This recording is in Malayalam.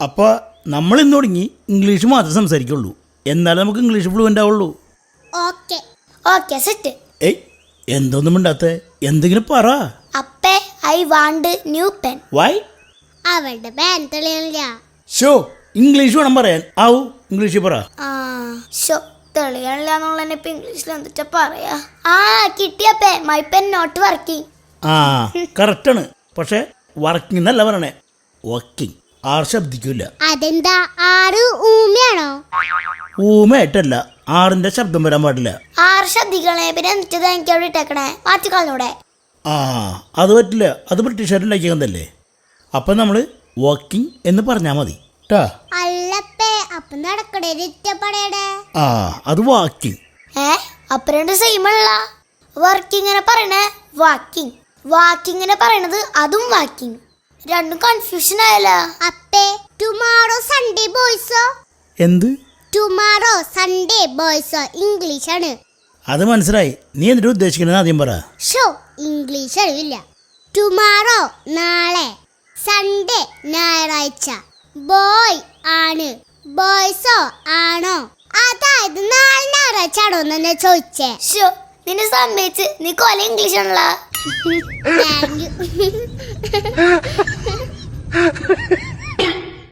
അപ്പോൾ നമ്മൾ ഇന്ന് തുടങ്ങി ഇംഗ്ലീഷ് മാത്രം സംസാരിക്കുള്ളൂ. എന്നാലേ നമുക്ക് ഇംഗ്ലീഷ് ഫ്ലുവന്റ് ആവുള്ളൂ. ഓക്കെ. Okay set. ഏയ് എന്തൊന്നും മിണ്ടാത്ത? എന്തെങ്കിലും പറ. അപ്പേ I want new pen. Why? അവളുടെ പെൻ തെളിയണില്ല. ഷോ ഇംഗ്ലീഷ് വേണം പറയാൻ. ആവൂ ഇംഗ്ലീഷിൽ പറ. ആ ഷോ തെളിയണില്ല എന്നുള്ളതിനെ ഇപ്പൊ ഇംഗ്ലീഷിൽ എന്നിട്ടാ പറയാ? ആ കിട്ടിയപ്പേ മൈ പെൻ നോട്ട് വർക്കിംഗ് ആ കറക്റ്റാണ് പക്ഷേ വർക്കിംഗ് എന്നല്ല പറയണേ. വർക്കിംഗ് ആർ ശബ്ദിക്കൂല. അതെന്താ? ആറ് ഊമയാണോ? ഊമയായിട്ടല്ല ആറിന്റെ ശബ്ദം വരാൻ പാടില്ല. ആറ് ശബ്ദിക്കണേ പിന്നെ നിറ്റത് എനിക്ക് അവിടെ ഇട്ടേക്കണേ? മാറ്റിക്കളഞ്ഞൂടെ ആ അത് പറ്റില്ല. അത് ബ്രിട്ടീഷുകാരുണ്ടാക്കിയതല്ലേ അപ്പം നമ്മൾ വർക്കിംഗ് എന്ന് പറഞ്ഞാൽ മതി. ട്ടാ. അല്ലപ്പേ അപ്പൊ നടക്കടേ ഇഷ്ടപ്പെടേടെ ആ അത് വാക്കിംഗ് ഏ അപ്പൊ രണ്ട് സെയിം അല്ല. വർക്കിങ്ങിനെ പറയണേ വാക്കിംഗ് വാക്കിങ്ങിനെ പറയണത് അതും വാക്കിംഗ് രണ്ടും കൺഫ്യൂഷൻ ആയല്ലോ. അപ്പേ ടുമാറോ സൺഡേ ബോയ്സോ എന്ത്? ടുമാറോ സൺഡേ ബോയ്സോ ഇംഗ്ലീഷ് ആണ്. അത് മനസ്സിലായി. നീ എന്നിട്ട് ഉദ്ദേശിക്കുന്നത് ആദ്യം പറ. ഷോ ഇംഗ്ലീഷ് അറിയില്ല ടുമാറോ നാളെ. സൺഡേ ഞായറാഴ്ച. ബോയ് ആണ്. ബോയ്സോ ആണോ? അതായത് നാളെ ഞായറാഴ്ച ആണോ എന്നെ ചോദിച്ചേ. ഷോ നിന്നെ സമ്മതിച്ച് നീ കൊല ഇംഗ്ലീഷ് ആണല്ലോ.